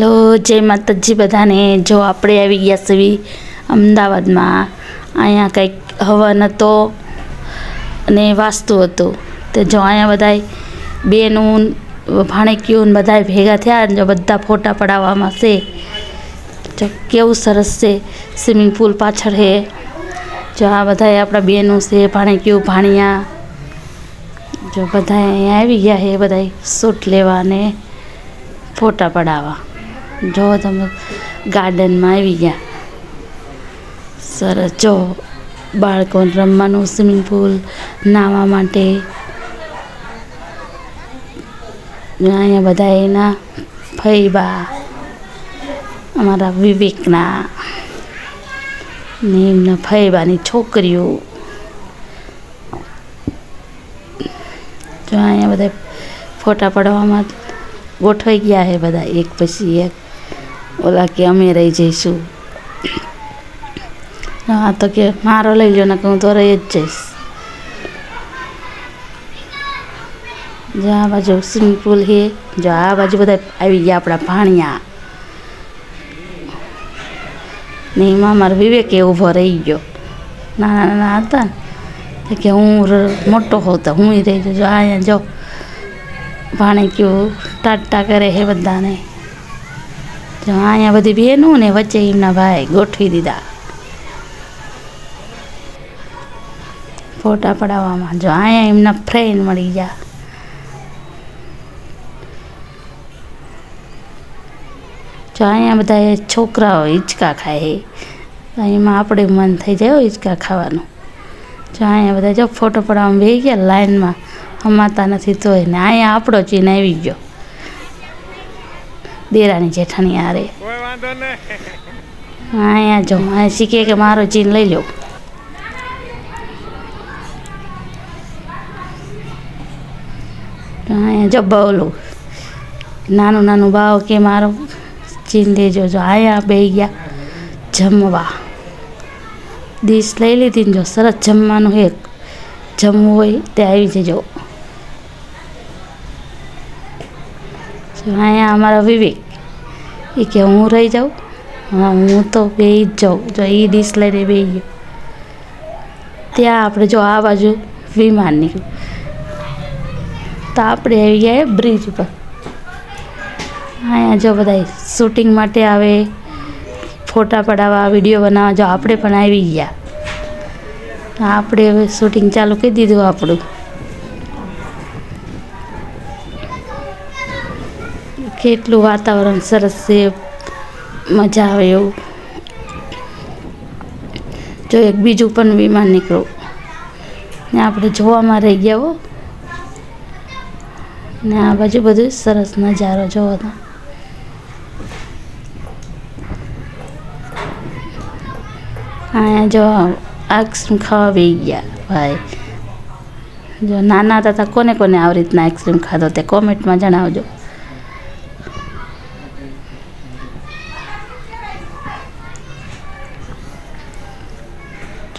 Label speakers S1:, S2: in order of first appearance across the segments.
S1: Hello, જય માતાજી બધાને. જો આપણે આવી ગયા છીએ અમદાવાદમાં. અહીંયા કંઈક હવન હતો અને વાસ્તુ હતું. તે જો અહીંયા બધા બેનું ભાણેકીઓને બધા ભેગા થયા અને જો બધા ફોટા પડાવવામાં છે. જો કેવું સરસ છે સ્વિમિંગ પુલ પાછળ છે જો આ બધા આપણા બેનું છે, ભાણેકીઓ, ભાણિયા. જો બધા અહીંયા આવી ગયા છે બધા શૂટ લેવા અને ફોટા પડાવવા. જો તમે ગાર્ડનમાં આવી ગયા. સરસ. જો બાળકોને રમવાનું, સ્વિમિંગ પુલ, નાહવા માટે. અહીંયા બધા એના ફૈબા. અમારા વિવેકના. ને એમના ફૈબાની છોકરીઓ. જો અહીંયા બધા ફોટા પડવામાં ગોઠવાઈ ગયા છે બધા. એક પછી એક. ઓલા કે અમે રહી જઈશું. હા, તો કે મારો લઈ લો ને કે હું તો રહી જ જઈશ. જો આ બાજુ સ્વિમિંગ પુલ છે, જો આ બાજુ બધા આવી ગયા આપણા ભાણિયા. ને એમાં મારો એ ઊભો રહી ગયો. નાના નાના હતા ને કે હું મોટો હોતો, હું રહી જજો જો અહીંયા જો ભાણે કયું ટાટા કરે છે બધાને. જો અહીંયા બધી બહેનું ને વચ્ચે એમના ભાઈ ગોઠવી દીધા. ફોટા પડાવવામાં. જો અહીંયા એમના ફ્રેન્ડ મળી ગયા. જો અહીંયા બધા છોકરાઓ હિંચકા ખાય તો એમાં આપણે મન થઈ જાય હિંચકા ખાવાનું. જો અહીંયા બધા જો ફોટો પડાવવામાં બે ગયા લાઈનમાં. હમાતા નથી તોય ને અહીંયા આપણો ચીન આવી ગયો. દેરાણી
S2: જેઠાની નહીં.
S1: અહીંયા જો અહીંયા શીખે કે મારો ચીન લઈ લો અહીંયા જો બવલું. નાનું નાનું બાવ કે મારો ચીન દેજો જો અહીંયા બે ગયા જમવા. ડીશ લઈ લીધી ને જો સરસ જમવાનું એક જમવું હોય તે આવી જજો. અહીંયા અમારા વિવેક એ કે હું રહી જાઉં? હા, હું તો બે જ જાઉં. જો એ ડીશ લઈને બે ગયો ત્યાં આપણે જો આ બાજુ વિમાન નીકળ્યું. તો આપણે આવી ગયા બ્રિજ પર અહીંયા જો બધા શૂટિંગ માટે આવે, ફોટા પડાવવા વીડિયો બનાવવા, જો આપણે પણ આવી ગયા. આપણે હવે શૂટિંગ ચાલુ કરી દીધું આપણું. કેટલું વાતાવરણ સરસ છે, મજા આવે એવું. જો એક બીજું પણ વિમાન નીકળ્યું ને આપણે જોવામાં રહી ગયા હો. ને આ બાજુ બધું સરસ નજારો જોવો તો. અહીંયા જો આઈસ્ક્રીમ ખાવા બે ગયા ભાઈ. જો નાના હતા કોને કોને આવી રીતના આઈસ્ક્રીમ ખાધો તે કોમેન્ટમાં જણાવજો.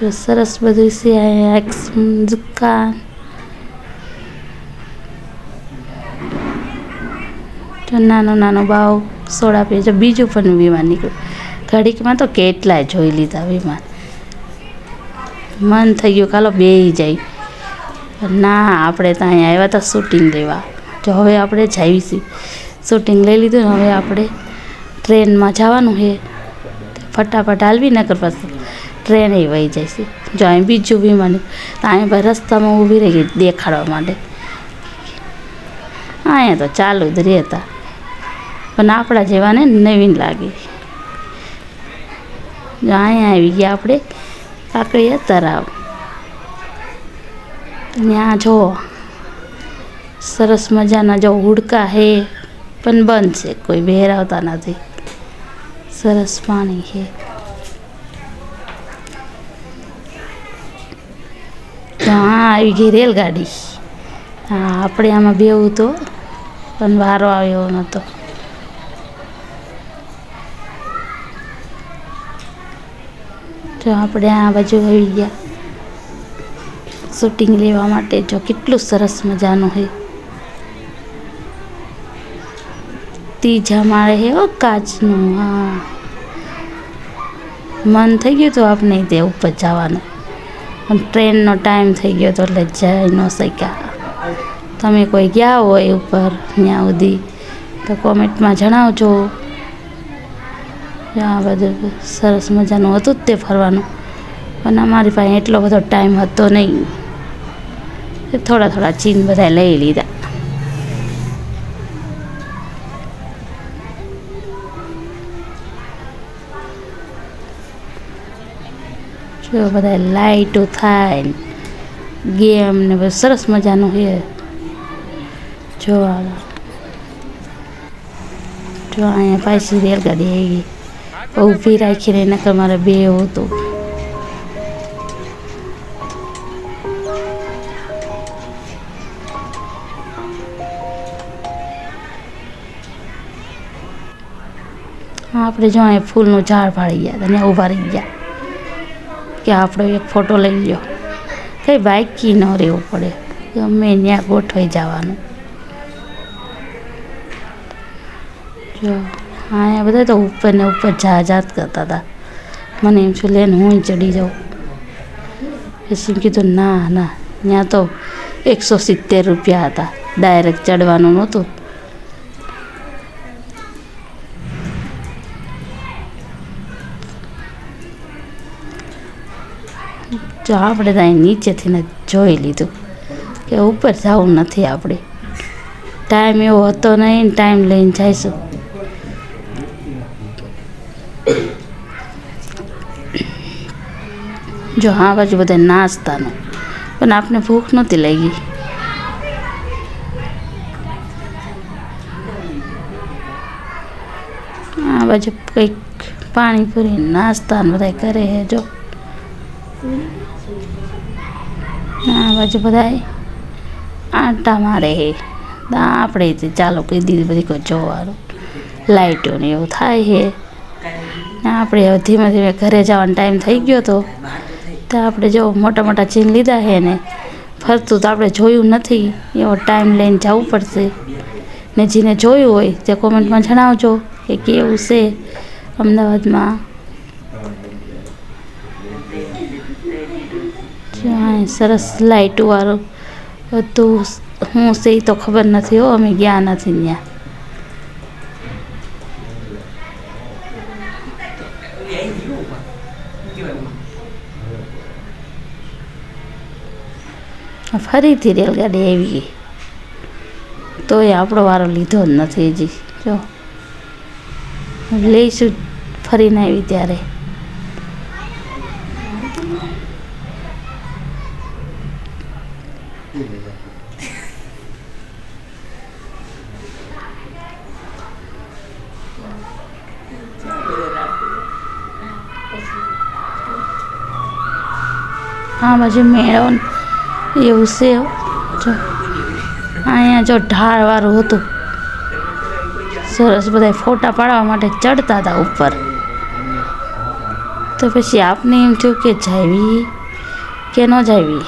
S1: જો સરસ બધું છે અહીંયા દુકાન. તો નાનો નાનો બાવ સોડા પીએ છે. બીજું પણ વિમાન નીકળ્યું. ઘડીકમાં તો કેટલાય જોઈ લીધા વિમાન. મન થઈ ગયું કાલો બે જાય. ના, આપણે તો અહીંયા આવ્યા હતા શૂટિંગ લેવા. જો હવે આપણે જાવીશું શૂટિંગ લઈ લીધું ને હવે આપણે ટ્રેનમાં જવાનું છે. ફટાફટ હાલવી નગર પાછું. ટ્રેન એ વહી છે જો અહીં બીજું મને. તો અહીં ભાઈ રસ્તામાં ઊભી રહી ગઈ દેખાડવા માટે. અહીંયા તો ચાલુ જ રહેતા. પણ આપણા જેવાને નવીન લાગી. જો અહીંયા આવી ગયા આપણે કાકડીયા તરાવ ત્યાં જો, સરસ મજાના જો હુડકા હે, પણ બંધ છે. કોઈ બહેરાવતા નથી. સરસ પાણી છે. તો હા, આવી ગઈ રેલગાડી. હા, આપણે આમાં બેવું તો, પણ વારો આવ્યો નહોતો જો આપણે આ બાજુ આવી ગયા. શૂટિંગ લેવા માટે જો કેટલું સરસ મજાનું છે ત્રીજા માળે હે, કાચનું, હા. મન થઈ ગયું તો આપણે તે ઉપર જવાનું. પણ ટ્રેનનો ટાઈમ થઈ ગયો તો એટલે જઈ ન શક્યા. તમે કોઈ ગયા હોય ઉપર ત્યાં સુધી તો કોમેન્ટમાં જણાવજો. આ બધું સરસ મજાનું હતું જ તે ફરવાનું. પણ અમારી પાસે એટલો બધો ટાઈમ હતો નહીં. થોડા થોડા ચીન બધા લઈ લીધા. જો બધા લાઈટો થાય, ગેમ ને બધું સરસ મજાનું છે. જોવા. જો અહીંયા પાછી રેલગાડી આવી. ગઈ ઊભી રાખીને નકર મારે બે હતું. આપણે જો અહીંયા ફૂલનું ઝાડ પાડી ગયા અને ઊભા રહી ગયા. કે આપણો એક ફોટો લઈ લો કંઈ કી ન રહેવું પડે. ગમે ત્યાં ગોઠવાઈ જવાનું. જો, અહીંયા બધા તો ઉપર ને ઉપર જાત કરતા હતા. મને એમ છું લઈને હું ચડી જાઉં. પછી કીધું, ના ના, ત્યાં તો એકસો સિત્તેર રૂપિયા હતા. ડાયરેક્ટ ચડવાનું નહોતું. જો આપણે ત્યાં નીચેથી જોઈ લીધું કે ઉપર જવું નથી આપણે. ટાઈમ એવો હતો નહીં ટાઈમ લઈને જઈશું. જો આ બાજુ બધા નાસ્તાનું. પણ આપને ભૂખ નહોતી લાગી. આ બાજુ કંઈક પાણીપુરી નાસ્તા ને બધા કરે છે, જો. આ બાજુ બધા આંટા મારે હે. આપણે ચાલો કહી દીધી બધી કોઈ જોવાનું. લાઇટોને એવું થાય ને આપણે હવે ધીમે ધીમે ઘરે જવાનો ટાઈમ થઈ ગયો તો. તો આપણે જો મોટા મોટા ચીન લીધા છે ને, ફરતું તો આપણે જોયું નથી. એવો ટાઈમ લઈને જવું પડશે. ને જેને જોયું હોય તે કોમેન્ટમાં જણાવજો કે કેવું છે અમદાવાદમાં. સરસ લાઇટવાળું બધું હું એ તો ખબર નથી હો, અમે ગયા નથી ત્યાં. ફરીથી રેલગાડી આવી ગઈ. તોય આપણો વારો લીધો જ નથી હજી. જો. લઈશું ફરીને આવી ત્યારે. આ બાજુ મેળો એવું છે જો. અહીંયા જો ઢાળવાળું હતું. સરસ બધા ફોટા પાડવા માટે ચડતા હતા ઉપર. તો પછી આપને એમ થયું કે જાવી કે ન જાવી?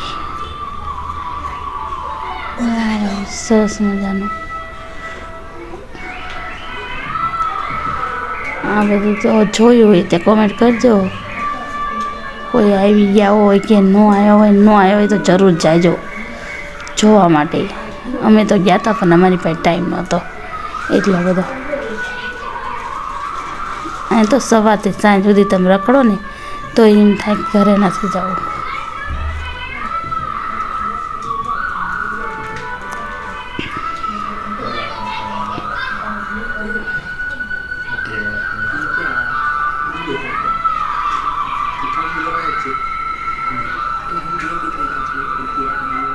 S1: સરસ મજાનું. આ બધું તો જોયું હોય તે કોમેન્ટ કરજો. કોઈ આવી ગયા હોય કે ન આવ્યો હોય, ન આવ્યો હોય તો જરૂર જાજો. જોવા માટે. અમે તો ગયા હતા પણ અમારી પાસે ટાઈમ નહોતો. એટલો બધો. અહીં તો સવારથી સાંજ સુધી તમે રખડો ને, તો એમ થાય ઘરે નથી જવું.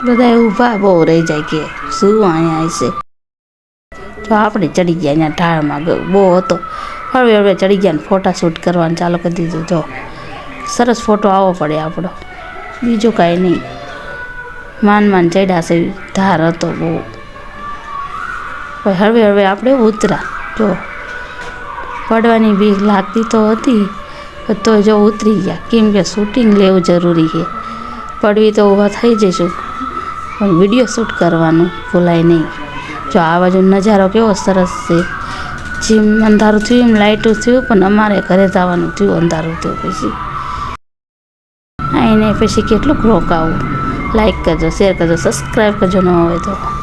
S1: બધા ઊભા, બહુ રહી જાય કે શું અહીંયા હશે જો આપણે ચડી ગયા અહીંયા ઢાળમાં બહુ હતો. હળવે હળવે ચડી ગયા ને ફોટા શૂટ કરવાનું ચાલુ કરી દીધું. જો, સરસ ફોટો આવવો પડે આપણો. બીજું કાંઈ નહીં. માન માન ચડ્યા છે, ધાર હતો બહુ. હળવે હળવે આપણે ઉતરા. જો, પડવાની બીક લાગતી તો હતી તો જો ઉતરી ગયા. કેમ કે શૂટિંગ લેવું જરૂરી છે. પડવી તો ઊભા થઈ જઈશું. પણ વીડિયો શૂટ કરવાનું ભૂલાય નહીં. જો આ બાજુ નજારો કેવો સરસ છે. જેમ અંધારું થયું, એમ લાઇટું થયું, પણ અમારે ઘરે જવાનું થયું, અંધારું થયું પછી. આવીને પછી કેટલુંક રોકાવું. લાઇક કરજો શેર કરજો સબસ્ક્રાઈબ કરજો, ન હોય તો.